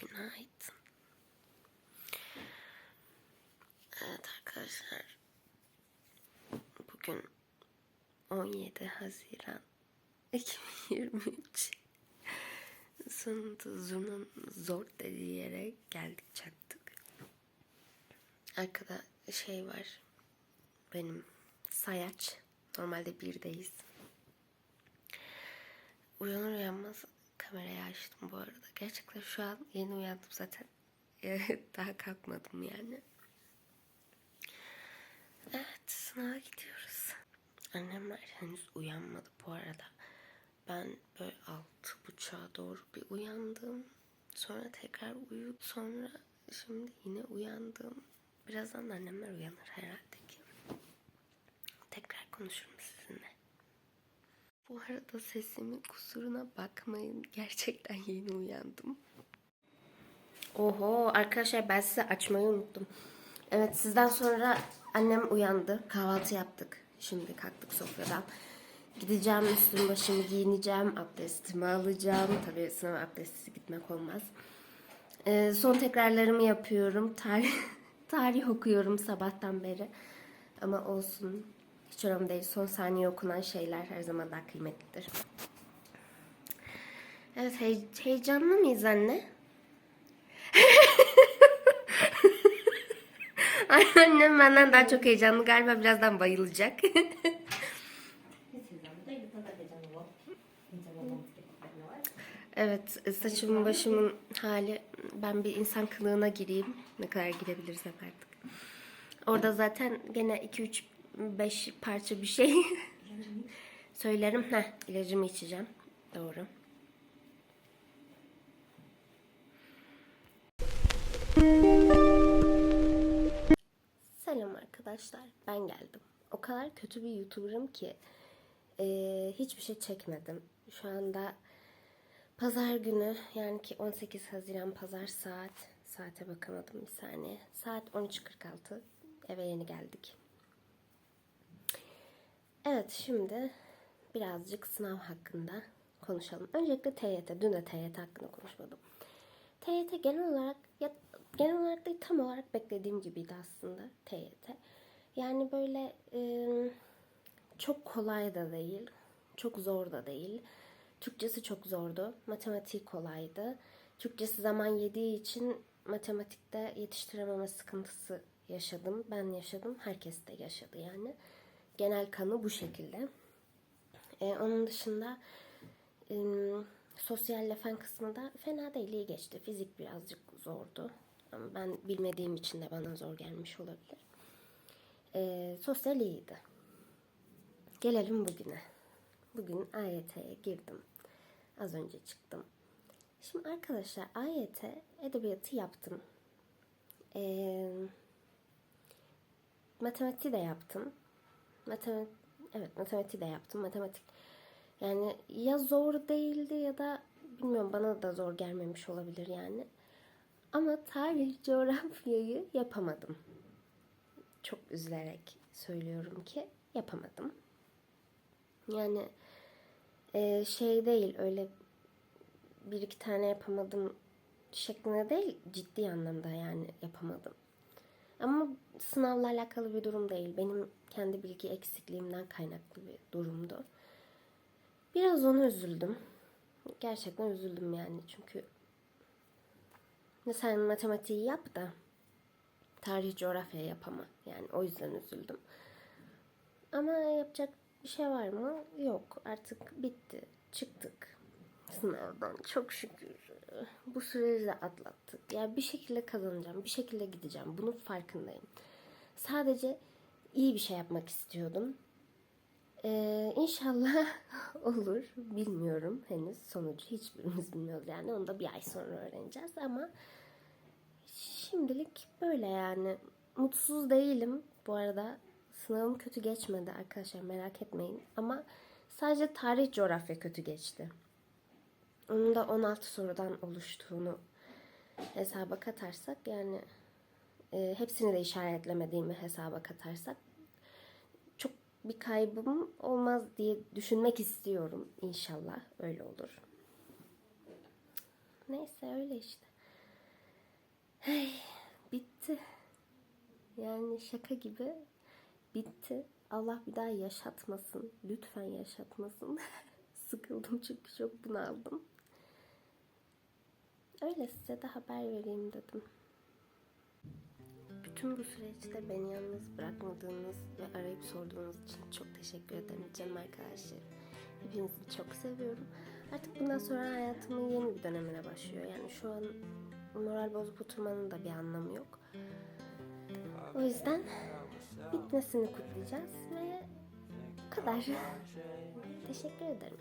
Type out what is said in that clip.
Günaydın. Arkadaşlar. Bugün 17 Haziran 2023. Sonunda Zurna'nın zor dediği yere geldik çaktık. Arkada şey var. Benim sayaç. Normalde birdeyiz. Uyanır uyanmaz kamerayı açtım bu arada. Gerçekten şu an yeni uyandım zaten. Daha kalkmadım yani. Evet sınava gidiyoruz. Annemler henüz uyanmadı bu arada. Ben böyle altı buçuğa doğru bir uyandım. Sonra tekrar uyudum. Sonra şimdi yine uyandım. Birazdan da annemler uyanır herhalde ki. Tekrar konuşurum sizinle. Bu arada sesimin kusuruna bakmayın. Gerçekten yeni uyandım. Oho arkadaşlar ben size açmayı unuttum. Evet sizden sonra annem uyandı. Kahvaltı yaptık. Şimdi kalktık sofradan. Gideceğim üstüm başımı giyineceğim. Abdestimi alacağım. Tabii sınav abdestsiz gitmek olmaz. Ee, son tekrarlarımı yapıyorum. Tarih, tarih okuyorum sabahtan beri. Ama olsun. Hiç önemli değil. Son saniye okunan şeyler her zaman daha kıymetlidir. Evet hey- heyecanlı mıyız anne? Ay, Annem benden daha çok heyecanlı galiba birazdan bayılacak. evet saçımın başımın hali ben bir insan kılığına gireyim. Ne kadar girebilirsem artık. Orada zaten gene 2 3 5 parça bir şey söylerim. Heh, ilacımı içeceğim. Doğru. Selam arkadaşlar. Ben geldim. O kadar kötü bir YouTuber'ım ki eee, hiçbir şey çekmedim. Şu anda pazar günü yani ki 18 Haziran pazar saat saate bakamadım bir saniye. Saat 13.46. Eve yeni geldik. Evet şimdi birazcık sınav hakkında konuşalım. Öncelikle TYT. Dün de TYT hakkında konuşmadım. TYT genel olarak ya genel olarak değil tam olarak beklediğim gibiydi aslında TYT. Yani böyle e, çok kolay da değil, çok zor da değil. Türkçesi çok zordu, matematiği kolaydı. Türkçesi zaman yediği için matematikte yetiştirememe sıkıntısı yaşadım. Ben yaşadım, herkes de yaşadı yani. Genel kanı bu şekilde. E, onun dışında e, sosyal fen kısmı da fena değil, iyi geçti. Fizik birazcık zordu. Ama ben bilmediğim için de bana zor gelmiş olabilir. E, sosyal iyiydi. Gelelim bugüne. Bugün AYT'ye girdim. Az önce çıktım. Şimdi arkadaşlar AYT edebiyatı yaptım. Eee matematiği de yaptım. Matematik evet matematiği de yaptım. Matematik yani ya zor değildi ya da bilmiyorum bana da zor gelmemiş olabilir yani. Ama tarih, coğrafyayı yapamadım. Çok üzülerek söylüyorum ki yapamadım. Yani e, şey değil öyle bir iki tane yapamadım şeklinde değil ciddi anlamda yani yapamadım. Ama sınavla alakalı bir durum değil. Benim kendi bilgi eksikliğimden kaynaklı bir durumdu. Biraz ona üzüldüm. Gerçekten üzüldüm yani çünkü sen matematiği yap da tarih coğrafya yapama. Yani o yüzden üzüldüm. Ama yapacak bir şey var mı? Yok. Artık bitti. Çıktık sınavdan. Çok şükür. Bu süreci de atlattık. Ya bir şekilde kazanacağım. Bir şekilde gideceğim. Bunun farkındayım. Sadece iyi bir şey yapmak istiyordum. Ee, inşallah olur. Bilmiyorum henüz sonucu hiçbirimiz bilmiyoruz yani. Onu da bir ay sonra öğreneceğiz ama şimdilik böyle yani. Mutsuz değilim bu arada. Sınavım kötü geçmedi arkadaşlar merak etmeyin. Ama sadece tarih coğrafya kötü geçti. Onun da 16 sorudan oluştuğunu hesaba katarsak yani e, hepsini de işaretlemediğimi hesaba katarsak çok bir kaybım olmaz diye düşünmek istiyorum. İnşallah öyle olur. Neyse öyle işte. Hey, bitti. Yani şaka gibi bitti. Allah bir daha yaşatmasın. Lütfen yaşatmasın. Sıkıldım çünkü çok bunaldım. Öyle size de haber vereyim dedim. Bütün bu süreçte beni yalnız bırakmadığınız ve arayıp sorduğunuz için çok teşekkür ederim canım arkadaşlarım. Hepinizi çok seviyorum. Artık bundan sonra hayatımın yeni bir dönemine başlıyor. Yani şu an moral bozup oturmanın da bir anlamı yok. O yüzden bitmesini kutlayacağız ve bu kadar. Teşekkür ederim.